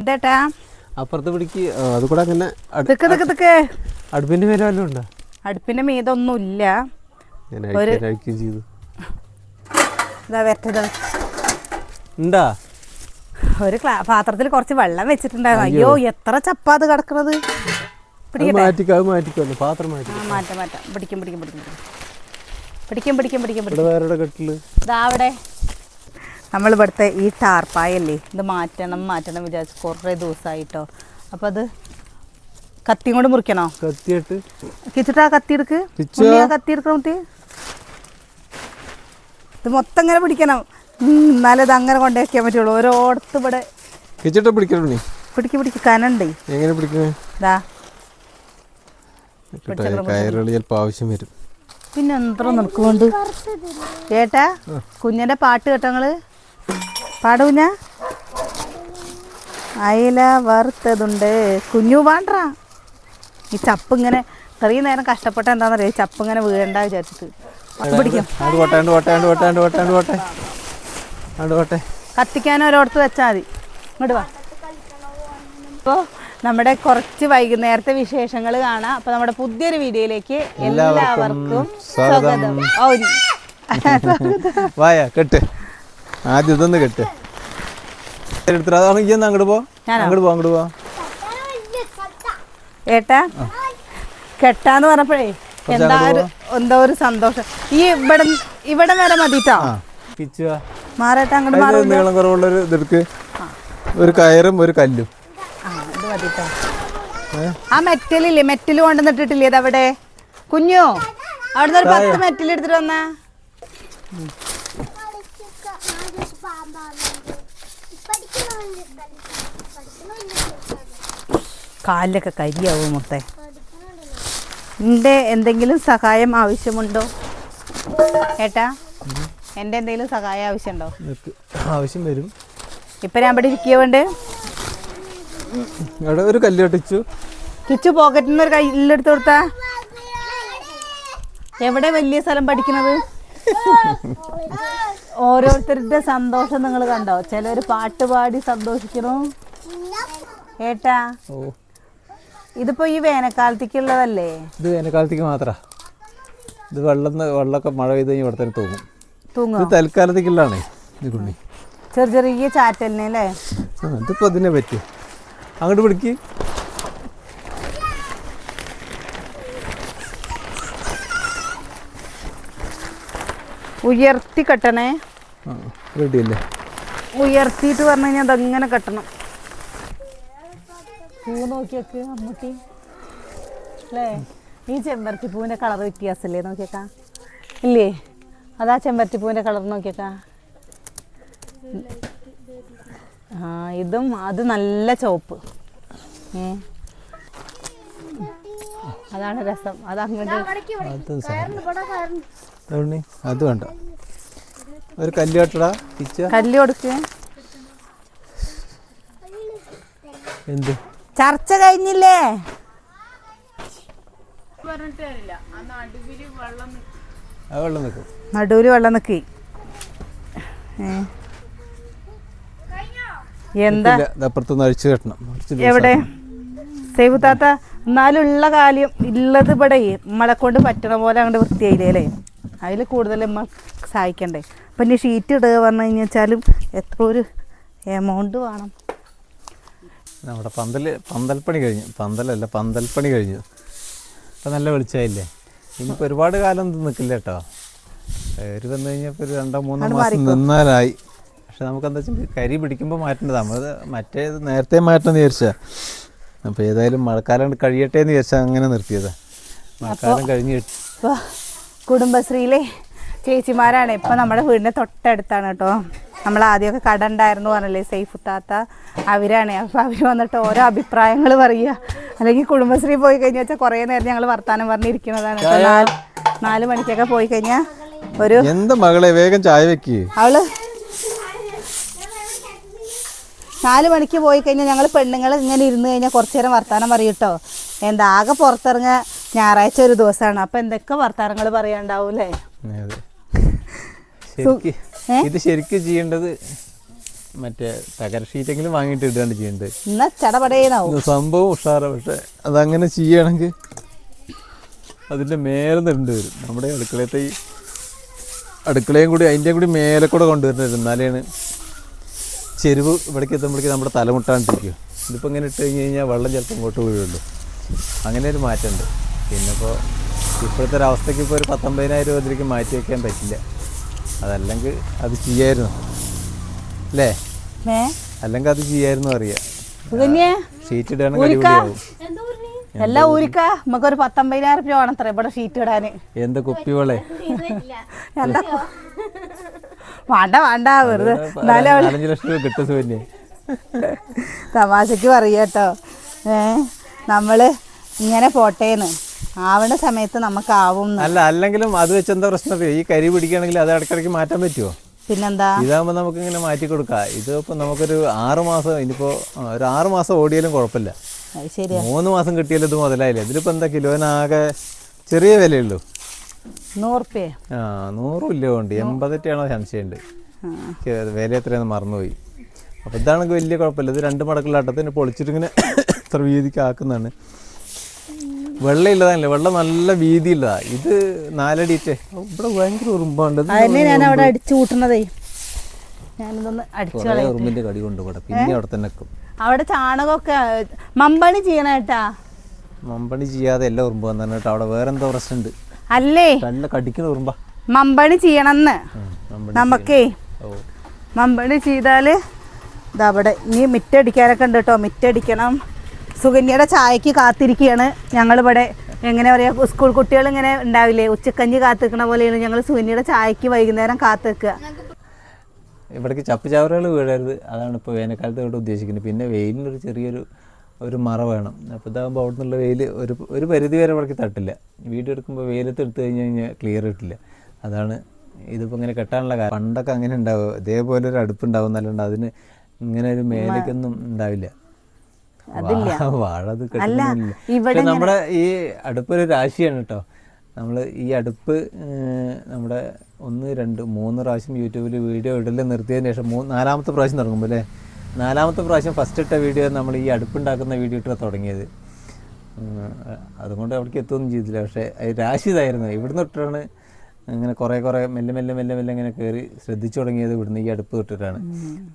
എന്തേട്ടാ? അപ്പുറത്ത് പിടിക്ക് ആ, അത് കൂടെ അങ്ങനെ അടു- തിക്ക് തിക്ക് തിക്ക് അടുപ്പിന്റെ മേലെ വല്ലതും ഉണ്ടോ? അടുപ്പിന്റെ മീതൊന്നും ഇല്ല ഒരു- ചെയ്തു. ഇതാ വരട്ടത് ഉണ്ടാ? ഒരു പാത്രത്തിൽ കുറച്ച് വെള്ളം വെച്ചിട്ടുണ്ടായിരുന്നു. അയ്യോ. എത്ര ചപ്പാത് കിടക്കണത്? അത് പിടിക്കട്ടെ മാറ്റിക്കോ അത് പാത്രം മാറ്റാം മാറ്റാം. പിടിക്കും പിടിക്കും പിടിക്കും പിടിക്കും. പിടിക്കും പിടിക്കും പിടിക്കും ഇതാവിടെ വേറെ കെട്ടിൽ? ഇതാ അവിടെ. നമ്മൾ ഇവിടുത്തെ ഈ ടാർപ്പായല്ലേ? ഇത് മാറ്റണം മാറ്റണം വിചാരിച്ച് കുറേ ദിവസമായിട്ടോ അപ്പം അത് കത്തിയും കൊണ്ട് മുറിക്കണോ? കത്തിയിട്ട് കിച്ചിട്ട് ആ കത്തി എടുക്ക്? കത്തി എടുക്കണം കുട്ടി? ഇത് മൊത്തം ഇങ്ങനെ പിടിക്കണം. എന്നാലും ഇത് അങ്ങനെ കൊണ്ടേ വെക്കാൻ പറ്റുള്ളൂ. ഓരോടത്ത് ഇവിടെ കിച്ചിട്ട് പിടിക്കണം പിടിക്ക് പിടിക്ക്. കനണ്ടേ? എങ്ങനെ പിടിക്കണേ? ഇതാ ആവശ്യം വരും. പിന്നെ എത്ര നിൽക്കുന്നുണ്ട് കേട്ടാ കുഞ്ഞിന്റെ പാട്ട് കേട്ടോ നിങ്ങൾ പാട് കുഞ്ഞ അയില വറുത്തതുണ്ട്. കുഞ്ഞു പാണ്ട ഈ ചപ്പ് ഇങ്ങനെ ഇത്രയും നേരം കഷ്ടപ്പെട്ട എന്താണെന്നറിയാം? ചപ്പ് ഇങ്ങനെ വീഴണ്ട വിചാരിച്ചിട്ട്. കത്തിക്കാനും പിടിക്കും. കത്തിക്കാൻ ഒരിടത്ത് വെച്ചാൽ മതി. ഇങ്ങോട്ട് വാ. അപ്പോൾ നമ്മുടെ കുറച്ച് വൈകുന്നേരത്തെ വിശേഷങ്ങൾ കാണാം. അപ്പോൾ നമ്മുടെ പുതിയൊരു വീഡിയോയിലേക്ക് എല്ലാവർക്കും സ്വാഗതം. വായ കെട്ട്. ആദ്യം ഇതൊന്ന് കെട്ട്. എടുത്തിട്ട് അതാണ് ഈ അങ്ങോട്ട് പോ? അങ്ങോട്ട് പോ അങ്ങോട്ട് പോ. ഏട്ടാ കെട്ടാന്ന് പറഞ്ഞപ്പോഴേ എന്താ ഒരു എന്താ ഒരു സന്തോഷം. ഈ ഇവിടെ ഇവിടെ വരെ മതിട്ടോ? മാറേട്ടാ അങ്ങോട്ട് മാറി നീളം നീളം കുറവുള്ളൊരു ഇതെടുക്ക്. ഒരു കയറും ഒരു കല്ലും. ആ മെറ്റലില്ലേ മെറ്റൽ കൊണ്ടുവന്നിട്ടിട്ടില്ലേ ഇത് അവിടെ കുഞ്ഞു അവിടുന്ന് ഒരു പത്ത് മെറ്റൽ എടുത്തിട്ട് വന്നാ. കാലിലൊക്കെ കരിയാവും മുത്തേ? എന്റെ എന്തെങ്കിലും സഹായം ആവശ്യമുണ്ടോ? ഏട്ടാ എന്റെ എന്തെങ്കിലും സഹായം ആവശ്യമുണ്ടോ? ആവശ്യം വരും. ഇപ്പം ഞാൻ ഇവിടെ ഇരിക്കുക വേണ്ടേ? അവിടെ ഒരു കല്ല് കെട്ടിച്ചു കിച്ചു പോക്കറ്റിൽ നിന്ന് ഒരു കല്ലെടുത്തു കൊടുത്താ? എവിടെ വലിയ സ്ഥലം പഠിക്കണത്? ഓരോരുത്തരുടെ സന്തോഷം നിങ്ങൾ കണ്ടോ? ചിലർ പാട്ട് പാടി സന്തോഷിക്കണു ഏട്ടാ ഇതിപ്പോ ഈ വേനൽക്കാലത്തേക്കുള്ളതല്ലേ? ഇത് വേനൽക്കാലത്തേക്ക് മാത്രാ. ഇത് വെള്ളം വെള്ളമൊക്കെ മഴ പെയ്ത് കഴിഞ്ഞാൽ ഇവിടെ തന്നെ തൂങ്ങും. തൂങ്ങും? ഇത് തൽക്കാലത്തേക്കുള്ളതാണേ ഇത് കുണ്ണി ചെറിയ ചെറിയ ചാറ്റലിനെ അല്ലേ? ഇതിപ്പോ അതിനെ പറ്റി. അങ്ങോട്ട് പിടിക്ക്. ഉയർത്തി കെട്ടണേ. ആ റെഡിയല്ലേ ഉയർത്തിയിട്ട് പറഞ്ഞു കഴിഞ്ഞാൽ അതങ്ങനെ കെട്ടണം. പൂ നോക്കിയൊക്കെ അമ്മൂട്ടി. അല്ലേ? ഈ ചെമ്പരത്തി പൂവിന്റെ കളർ വ്യത്യാസമല്ലേ നോക്കിയേക്കാ? ഇല്ലേ? അതാ ചെമ്പരത്തി പൂവിന്റെ കളർ നോക്കിയേക്കാ? ആ ഇതും അത് നല്ല ചുവപ്പ്. ഏ? അതാണ് രസം. അത് അങ്ങോട്ട് അത് വേണ്ട. ഒരു കല്ല് കെട്ടടാ പിച്ച കല്ല് കൊടുക്ക്. എന്ത്? ചർച്ച കഴിഞ്ഞില്ലേ? വെള്ളം നിൽക്കും നടുവിൽ വെള്ളം നിക്കി. എന്താ? അഴിച്ചു കെട്ടണം. എവിടെ. സേവ് താത്ത എന്നാലുള്ള കാര്യം ഉള്ളത് ഇവിടെ നമ്മളെ കൊണ്ട് പറ്റണ പോലെ അങ്ങോട്ട് വൃത്തിയായില്ലേ? അതിൽ കൂടുതൽ നമ്മൾ സഹായിക്കണ്ടേ. അപ്പം ഇനി ഷീറ്റ് ഇടുക പറഞ്ഞു കഴിഞ്ഞാലും എത്ര ഒരു എമൗണ്ട് വേണം. നമ്മുടെ പന്തൽ പന്തൽപ്പണി കഴിഞ്ഞു. പന്തലല്ല പന്തൽപ്പണി കഴിഞ്ഞു. ഇപ്പം നല്ല വെളിച്ചമായില്ലേ? ഇനിയിപ്പോൾ ഒരുപാട് കാലം ഒന്നും നിൽക്കില്ല കേട്ടോ. കയറി വന്നു കഴിഞ്ഞപ്പോൾ ഒരു രണ്ടോ മൂന്നോ മാസം നിന്നാലായി. പക്ഷെ നമുക്ക് എന്താ വെച്ചാൽ കരി പിടിക്കുമ്പോൾ മാറ്റേണ്ടത്. നമ്മൾ മറ്റേത് നേരത്തെ മാറ്റണം എന്ന് വിചാരിച്ചാൽ അപ്പോൾ ഏതായാലും മഴക്കാലം കഴിയട്ടെ എന്ന് വിചാരിച്ചാൽ അങ്ങനെ നിർത്തിയത്. മഴക്കാലം കഴിഞ്ഞ് കിട്ടി കുടുംബശ്രീയിലെ ചേച്ചിമാരാണ്. ഇപ്പം നമ്മുടെ വീടിന്റെ തൊട്ടടുത്താണ് കേട്ടോ. നമ്മൾ ആദ്യമൊക്കെ കട ഉണ്ടായിരുന്നു പറഞ്ഞല്ലേ സേഫ് താത്ത. അവരാണ്. അപ്പോൾ അവർ വന്നിട്ട് ഓരോ അഭിപ്രായങ്ങൾ പറയുക. അല്ലെങ്കിൽ കുടുംബശ്രീ പോയി കഴിഞ്ഞാൽ വെച്ചാൽ കുറേ നേരം ഞങ്ങൾ വർത്താനം പറഞ്ഞിരിക്കുന്നതാണ്. നാല് നാല് മണിക്കൊക്കെ പോയി കഴിഞ്ഞാൽ ഒരു എന്താ മകളെ വേഗം ചായ വെക്ക്. അവൾ നാല് മണിക്ക് പോയി കഴിഞ്ഞാൽ ഞങ്ങൾ പെണ്ണുങ്ങൾ ഇങ്ങനെ ഇരുന്ന് കഴിഞ്ഞാൽ കുറച്ചു നേരം വർത്താനം പറയും കേട്ടോ. എന്താ ആകെ പുറത്തിറങ്ങുക ഞായറാഴ്ച ഒരു ദിവസമാണ്. അപ്പൊ എന്തൊക്കെ വർത്താനങ്ങൾ പറയാണ്ടാവൂലേ ഇത് ശരിക്കും ചെയ്യേണ്ടത് മറ്റേ തകര ഷീറ്റെങ്കിലും വാങ്ങിട്ട് ഇടാണ്ട് ചെയ്യേണ്ടത്. എന്നാ സംഭവം ഉഷാറ പക്ഷെ അതങ്ങനെ ചെയ്യണമെങ്കിൽ അതിന്റെ മേലെ നിരണ്ട് വരും. നമ്മുടെ അടുക്കളയത്തെ ഈ അടുക്കളയും കൂടി അതിന്റെ കൂടി മേലെ കൂടെ കൊണ്ടുവരുന്നത് എന്നാലാണ് ചെരുവ് ഇവിടേക്ക് എത്തുമ്പോഴേക്ക് നമ്മുടെ തലമുട്ടാണ്ടിരിക്കും ഇതിപ്പോൾ ഇങ്ങനെ ഇട്ട് കഴിഞ്ഞ് കഴിഞ്ഞാൽ വെള്ളം ചിലപ്പോൾ ഇങ്ങോട്ട് വീഴുള്ളൂ. അങ്ങനെ ഒരു മാറ്റമുണ്ട്. പിന്നെ ഇപ്പോൾ ഇപ്പോഴത്തെ ഒരു അവസ്ഥയ്ക്ക് ഇപ്പോൾ ഒരു പത്തൊമ്പതിനായിരം രൂപ ഇതിലേക്ക് മാറ്റി വയ്ക്കാൻ പറ്റില്ല. അതല്ലെങ്കിൽ അത് ചെയ്യായിരുന്നു. അല്ലേ? അല്ലെങ്കിൽ അത് ചെയ്യായിരുന്നു അറിയാം. ഷീറ്റ് ഇടുകയാണെങ്കിൽ എല്ലാം നമുക്ക് ഒരു പത്തൊമ്പതിനായിരം രൂപ വേണം ഇവിടെ ഷീറ്റ് ഇടാന്. എന്താ കുപ്പിവളെ എന്താ? വേണ്ട വേണ്ട വെറുതെ എന്നാലും നാലഞ്ച് ലക്ഷം രൂപ കിട്ടും സുവന്യെ തമാശക്ക് പറയാട്ടോ ഏ? നമ്മൾ ഇങ്ങനെ പോട്ടേന്ന്. ആവേണ്ട സമയത്ത് നമുക്ക് ആവും അല്ല അല്ലെങ്കിലും അത് വെച്ച് എന്താ പ്രശ്നം? ഈ കരി പിടിക്കുകയാണെങ്കിൽ അത് ഇടയ്ക്കിടയ്ക്ക് മാറ്റാൻ പറ്റുമോ പിന്നെന്താ? ഇതാകുമ്പോൾ നമുക്ക് ഇങ്ങനെ മാറ്റി കൊടുക്കാം. ഇതിപ്പോ നമുക്കൊരു ആറ് മാസം ഇനിയിപ്പോ ഒരു ആറ് മാസം ഓടിയാലും കുഴപ്പമില്ല. മൂന്ന് മാസം കിട്ടിയാലും ഇത് മുതലായില്ലേ? ഇതിലിപ്പോ എന്താ കിലോനാകെ ചെറിയ വിലയുള്ളൂ. നൂറുപ്യ? ആ നൂറും ഉണ്ട്. എൺപതെറ്റാണോ സംശയമുണ്ട്. വില എത്രയാണെന്ന് മറന്നുപോയി. അപ്പോൾ ഇതാണെങ്കിൽ വലിയ കുഴപ്പമില്ല. ഇത് രണ്ട് മടക്കുള്ള അട്ടത്തിന് പൊളിച്ചിട്ട് ഇങ്ങനെ ഇത്ര വീതിക്ക് ആക്കുന്നതാണ് വെള്ളം ഇല്ലതല്ലേ വെള്ളം നല്ല വീതിയുള്ളതാ ഇത് നാലടിയിട്ടേ. ഇവിടെ ഭയങ്കര ഉറുമ്പാണ്ട് ഇത് അതന്നെ ഞാൻ അവിടെ അടിച്ചു കൂട്ടണതേ. ഞാനിതൊന്ന് അടിച്ചു കുറേ ഉറുമ്പിന്റെ കടി കൊണ്ട് ഇവിടെ. പിന്നെ അവിടെ തന്നെ അവിടെ ചാണകമൊക്കെ മമ്പണി ചെയ്യണേട്ടാ മമ്പണി ചെയ്യാതെ എല്ലാ ഉറുമ്പ് വന്നു കേട്ടോ. അവിടെ വേറെന്തോ പ്രശ്നമുണ്ട്. അല്ലേ? നല്ല കടിക്കുന്ന ഉറുമ്പാ. മമ്പണി ചെയ്യണമെന്ന് നമുക്കേ. മമ്പണി ചെയ്താൽ ഇതവിടെ ഇനി മിറ്റടിക്കാനൊക്കെ ഉണ്ട് കേട്ടോ. മിറ്റടിക്കണം. സുകന്യയുടെ ചായക്ക് കാത്തിരിക്കുകയാണ്. ഞങ്ങളിവിടെ എങ്ങനെ പറയുക സ്കൂൾ കുട്ടികൾ ഇങ്ങനെ ഉണ്ടാവില്ലേ? ഉച്ചക്കഞ്ഞി കാത്തിക്കണ പോലെയാണ് ഞങ്ങൾ സുകന്യയുടെ ചായക്ക് വൈകുന്നേരം കാത്തിക്കുക ഇവിടേക്ക് ചപ്പ് ചവറുകൾ വീഴരുത്. അതാണ് ഇപ്പോൾ വേനൽക്കാലത്ത് ഇവിടെ ഉദ്ദേശിക്കുന്നത്. പിന്നെ വെയിലിനൊരു ചെറിയൊരു ഒരു മറ വേണം. അപ്പോൾ ഇതാകുമ്പോൾ അവിടെ നിന്നുള്ള വെയിൽ ഒരു ഒരു പരിധി വരെ ഇവിടേക്ക് തട്ടില്ല. വീഡിയോ എടുക്കുമ്പോൾ വെയിലത്ത് എടുത്തു കഴിഞ്ഞ് കഴിഞ്ഞാൽ ക്ലിയർ കിട്ടില്ല. അതാണ് ഇതിപ്പോൾ ഇങ്ങനെ കെട്ടാനുള്ള കാര്യം പണ്ടൊക്കെ അങ്ങനെ ഉണ്ടാവും ഇതേപോലെ ഒരു അടുപ്പുണ്ടാവും എന്നല്ലാണ്ട് അതിന് ഇങ്ങനെ ഒരു മേലേക്കൊന്നും ഉണ്ടാവില്ല. കെട്ടുന്നില്ല. പക്ഷെ നമ്മുടെ ഈ അടുപ്പൊരു രാശിയാണ് കേട്ടോ നമ്മൾ ഈ അടുപ്പ് നമ്മുടെ ഒന്ന് രണ്ട് മൂന്ന് പ്രാവശ്യം യൂട്യൂബിൽ വീഡിയോ ഇടൽ നിർത്തിയതിന് ശേഷം മൂന്ന് നാലാമത്തെ പ്രാവശ്യം തുടങ്ങുമ്പോൾ അല്ലേ നാലാമത്തെ പ്രാവശ്യം ഫസ്റ്റ് ഇട്ട വീഡിയോ നമ്മൾ ഈ അടുപ്പുണ്ടാക്കുന്ന വീഡിയോ ഇട്ടാണ് തുടങ്ങിയത്. അതുകൊണ്ട് അവിടേക്ക് എത്തുകയൊന്നും ചെയ്തില്ല. പക്ഷേ അത് രാശി ഇതായിരുന്നു. ഇവിടുന്ന് തൊട്ടാണ് അങ്ങനെ കുറേ കുറേ മെല്ലെ മെല്ലെ മെല്ലെ മെല്ലെ ഇങ്ങനെ കയറി ശ്രദ്ധിച്ചു തുടങ്ങിയത് ഇവിടുന്ന് ഈ അടുപ്പ് തൊട്ടിട്ടാണ്.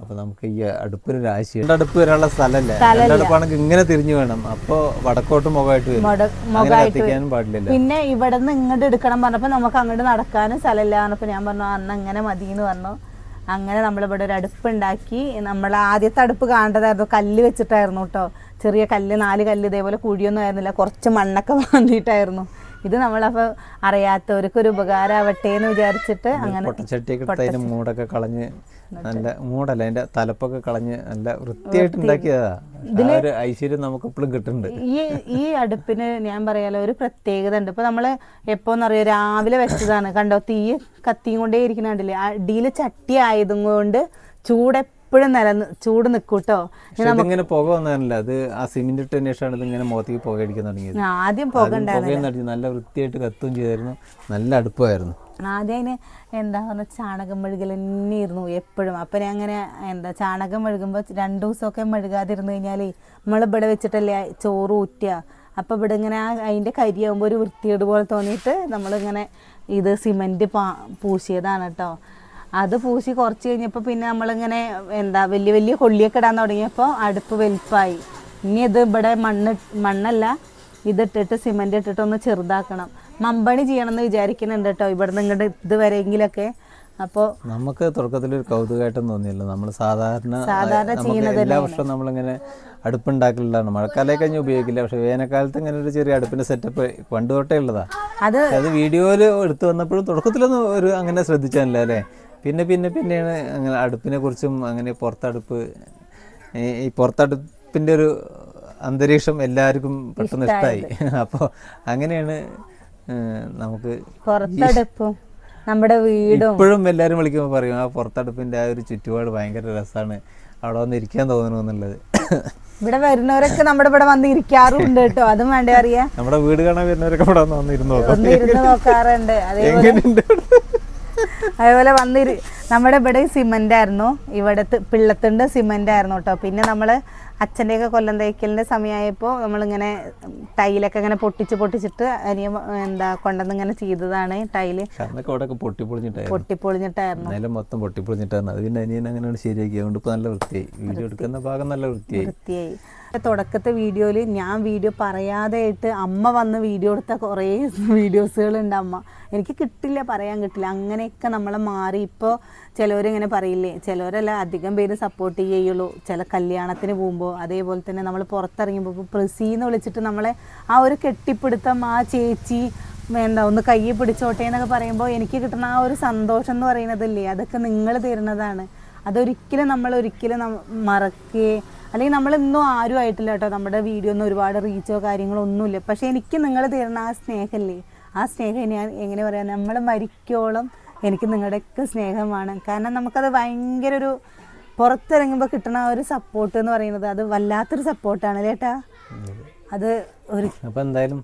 അപ്പോൾ നമുക്ക് ഈ അടുപ്പൊരു രാശി രണ്ട് അടുപ്പ് വരാനുള്ള സ്ഥലമല്ല. രണ്ട് അടുപ്പാണെങ്കിൽ ഇങ്ങനെ തിരിഞ്ഞു വേണം. അപ്പോൾ വടക്കോട്ട് മുഖമായിട്ട് വരും. പാടില്ല അങ്ങനെ കത്തിക്കാനും പാടില്ല പിന്നെ ഇവിടെ നിന്ന് ഇങ്ങോട്ട് എടുക്കണം പറഞ്ഞപ്പോൾ നമുക്ക് അങ്ങോട്ട് നടക്കാനും സ്ഥലമില്ല. പറഞ്ഞപ്പോൾ ഞാൻ പറഞ്ഞു അന്ന് അങ്ങനെ മതി എന്ന് പറഞ്ഞു. അങ്ങനെ നമ്മളിവിടെ ഒരു അടുപ്പ് ഉണ്ടാക്കി. നമ്മൾ ആദ്യത്തെ അടുപ്പ് കാണേണ്ടതായിരുന്നു. കല്ല് വെച്ചിട്ടായിരുന്നു കേട്ടോ. ചെറിയ കല്ല് നാല് കല്ല് ഇതേപോലെ കുഴിയൊന്നും ആയിരുന്നില്ല. കുറച്ച് മണ്ണൊക്കെ വാങ്ങിയിട്ടായിരുന്നു. ഇത് നമ്മളപ്പോൾ അറിയാത്തവർക്ക് ഒരു ഉപകാരമാവട്ടെ എന്ന് വിചാരിച്ചിട്ട് അങ്ങനെ പൊട്ടച്ചട്ടിയൊക്കെ എടുത്ത് അതിന്റെ മൂടൊക്കെ കളഞ്ഞ് നല്ല മൂടല്ല? അതിന്റെ തലപ്പൊക്കെ കളഞ്ഞ് നല്ല വൃത്തിയായിട്ട് ഉണ്ടാക്കിയതാ. ഒരു ഐശ്വര്യം നമുക്ക് എപ്പോഴും കിട്ടുന്നുണ്ട്. ഈ ഈ അടുപ്പിന് ഞാൻ പറയാലോ ഒരു പ്രത്യേകത ഉണ്ട്. ഇപ്പൊ നമ്മൾ എപ്പോന്നറിയോ രാവിലെ വെച്ചതാണ്. കണ്ടോ തീ കത്തിയും കൊണ്ടേ ഇരിക്കുന്നുണ്ടല്ലേ അടിയിൽ ചട്ടി ആയതും കൊണ്ട് ചൂട് എപ്പോഴും നില ചൂട് നിൽക്കൂട്ടോ ഇങ്ങനെ പുക വന്നതല്ല. അത് ആ സിമെന്റ് ഇട്ടതിന് ശേഷമാണ് ഇതിങ്ങനെ മുഖത്തേക്ക് പുക അടിക്കാൻ തുടങ്ങിയത്. ആദ്യം പുക ഉണ്ടായിരുന്നു നല്ല വൃത്തിയായിട്ട് കത്തുകയും ചെയ്തായിരുന്നു. നല്ല അടുപ്പമായിരുന്നു. ആദ്യം അതിന് എന്താ പറഞ്ഞ ചാണകം മെഴുകൽ തന്നെയായിരുന്നു എപ്പോഴും. അപ്പം ഞാൻ അങ്ങനെ എന്താ ചാണകം മെഴുകുമ്പോൾ രണ്ട് ദിവസമൊക്കെ മെഴുകാതിരുന്ന് കഴിഞ്ഞാൽ നമ്മൾ ഇവിടെ വെച്ചിട്ടല്ലേ ചോറ് ഊറ്റുക. അപ്പോൾ ഇവിടെ ഇങ്ങനെ അതിന്റെ അതിന്റെ കരിയാകുമ്പോൾ ഒരു വൃത്തികേട് പോലെ തോന്നിയിട്ട് നമ്മളിങ്ങനെ ഇത് സിമന്റ് പാ പൂശിയതാണ് കേട്ടോ അത് പൂശി കുറച്ച് കഴിഞ്ഞപ്പോൾ പിന്നെ നമ്മളിങ്ങനെ എന്താ വലിയ വലിയ കൊള്ളിയൊക്കെ ഇടാൻ തുടങ്ങിയപ്പോൾ അടുപ്പ് വലുപ്പമായി ഇനി ഇത് ഇവിടെ മണ്ണ് മണ്ണല്ല ഇതിട്ടിട്ട് സിമെന്റ് ഇട്ടിട്ട് ഒന്ന് ചെറുതാക്കണം. മമ്പണി ചെയ്യണമെന്ന് വിചാരിക്കുന്നുണ്ട് കേട്ടോ ഇവിടുന്ന് ഇങ്ങോട്ട് ഇതുവരെയെങ്കിലൊക്കെ. അപ്പോൾ നമുക്ക് തുടക്കത്തിൽ ഒരു കൗതുകമായിട്ടൊന്നും തോന്നിയില്ല. നമ്മൾ സാധാരണ സാധാരണ ചെയ്യുന്നത് എല്ലാ വർഷവും നമ്മളിങ്ങനെ അടുപ്പുണ്ടാക്കലുള്ളതാണ്. മഴക്കാലം കഴിഞ്ഞ് ഉപയോഗിക്കില്ല. പക്ഷെ വേനൽക്കാലത്ത് ഇങ്ങനെ ഒരു ചെറിയ അടുപ്പിന്റെ സെറ്റപ്പ് പണ്ട് തൊട്ടേ ഉള്ളതാ. അത് അത് വീഡിയോയിൽ എടുത്തു വന്നപ്പോഴും തുടക്കത്തിലൊന്നും ഒരു അങ്ങനെ ശ്രദ്ധിച്ചല്ലേ അല്ലേ? പിന്നെ പിന്നെ പിന്നെയാണ് അങ്ങനെ അടുപ്പിനെ കുറിച്ചും അങ്ങനെ പുറത്തടുപ്പ് ഈ- പുറത്തടുപ്പിന്റെ പുറത്തടുപ്പിന്റെ ഒരു അന്തരീക്ഷം എല്ലാവർക്കും പെട്ടെന്ന് ഇഷ്ടമായി അപ്പോൾ അങ്ങനെയാണ് നമുക്ക് പുറത്തടുപ്പും നമ്മുടെ വീടും. ഇപ്പോഴും എല്ലാവരും വിളിക്കുമ്പോൾ പറയും ആ പുറത്തടുപ്പിന്റെ ആ ഒരു ചുറ്റുപാട് ഭയങ്കര രസമാണ് അവിടെ വന്ന് ഇരിക്കാൻ തോന്നുന്നു എന്നുള്ളത്. ഇവിടെ വരുന്നവരൊക്കെ നമ്മുടെ ഇവിടെ വന്ന് ഇരിക്കാറുണ്ട് കേട്ടോ. അതും വേണ്ടേ അറിയാം? നമ്മുടെ വീട് കാണാൻ വരുന്നവരൊക്കെ ഇവിടെ വന്ന് ഇരുന്ന് നോക്കാറുണ്ട്. അതേപോലെ എങ്ങനെയുണ്ട്? അതേപോലെ വന്നിരി നമ്മുടെ ഇവിടെ സിമന്റ് ആയിരുന്നു ഇവിടത്തെ പിള്ളത്തുണ്ട് സിമന്റ് ആയിരുന്നു കേട്ടോ. പിന്നെ നമ്മൾ അച്ഛന്റെയൊക്കെ കൊല്ലം തയ്ക്കലിന്റെ സമയമായപ്പോൾ നമ്മളിങ്ങനെ ടൈലൊക്കെ ഇങ്ങനെ പൊട്ടിച്ച് പൊട്ടിച്ചിട്ട് അനിയ എന്താ കൊണ്ടുവന്ന് ഇങ്ങനെ ചെയ്തതാണ് ടൈൽ. പൊട്ടിപ്പൊളിഞ്ഞിട്ടായിരുന്നു. മൊത്തം പൊട്ടിപ്പൊളിഞ്ഞിട്ടായിരുന്നു. അതിന് അനിയൻ അങ്ങനെയാണ് ശരിയാക്കി അതുകൊണ്ട് ഇപ്പോൾ നല്ല വൃത്തിയായി. വീഡിയോ എടുക്കുന്ന ഭാഗം നല്ല വൃത്തിയായി. വൃത്തിയായി. തുടക്കത്തെ വീഡിയോയിൽ ഞാൻ വീഡിയോ പറയാതെ ആയിട്ട് അമ്മ വന്ന് വീഡിയോ എടുത്ത കുറേ വീഡിയോസുകളുണ്ട് അമ്മ. എനിക്ക് കിട്ടില്ല പറയാൻ കിട്ടില്ല. അങ്ങനെയൊക്കെ നമ്മളെ മാറി. ഇപ്പോൾ ചിലവരിങ്ങനെ പറയില്ലേ ചിലവരല്ല അധികം പേര് സപ്പോർട്ട് ചെയ്യുള്ളൂ. ചില കല്യാണത്തിന് പോകുമ്പോൾ അതേപോലെ തന്നെ നമ്മൾ പുറത്തിറങ്ങുമ്പോൾ ഇപ്പോൾ പ്രസീന്ന് വിളിച്ചിട്ട് നമ്മളെ ആ ഒരു കെട്ടിപ്പിടുത്തം ആ ചേച്ചി എന്താ ഒന്ന് കൈ പിടിച്ചോട്ടെ എന്നൊക്കെ പറയുമ്പോൾ എനിക്ക് കിട്ടുന്ന ആ ഒരു സന്തോഷം എന്ന് പറയുന്നതല്ലേ. അതൊക്കെ നിങ്ങൾ തരുന്നതാണ്. അതൊരിക്കലും നമ്മൾ ഒരിക്കലും മറക്കുകയെ അല്ലെങ്കിൽ നമ്മൾ ഇന്നും ആരും ആയിട്ടില്ല കേട്ടോ. നമ്മുടെ വീഡിയോ ഒന്നും ഒരുപാട് റീച്ചോ കാര്യങ്ങളോ ഒന്നുമില്ല. പക്ഷേ എനിക്ക് നിങ്ങൾ തരുന്ന ആ സ്നേഹമല്ലേ? ആ സ്നേഹം ഞാൻ എങ്ങനെ പറയാം? നമ്മൾ മരിക്കോളം എനിക്ക് നിങ്ങളുടെയൊക്കെ സ്നേഹമാണ്. കാരണം നമുക്കത് ഭയങ്കര ഒരു പുറത്തിറങ്ങുമ്പോൾ കിട്ടുന്ന ഒരു സപ്പോർട്ട് എന്ന് പറയുന്നത് അത് വല്ലാത്തൊരു സപ്പോർട്ടാണ് ചേട്ടാ അത് ഒരു അപ്പോൾ എന്തായാലും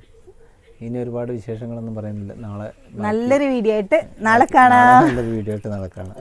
ഇനി ഒരുപാട് വിശേഷങ്ങളൊന്നും പറയുന്നില്ല. നാളെ നല്ലൊരു വീഡിയോ ആയിട്ട് നാളെ കാണാം. നല്ലൊരു വീഡിയോ ആയിട്ട് നാളെ കാണാം.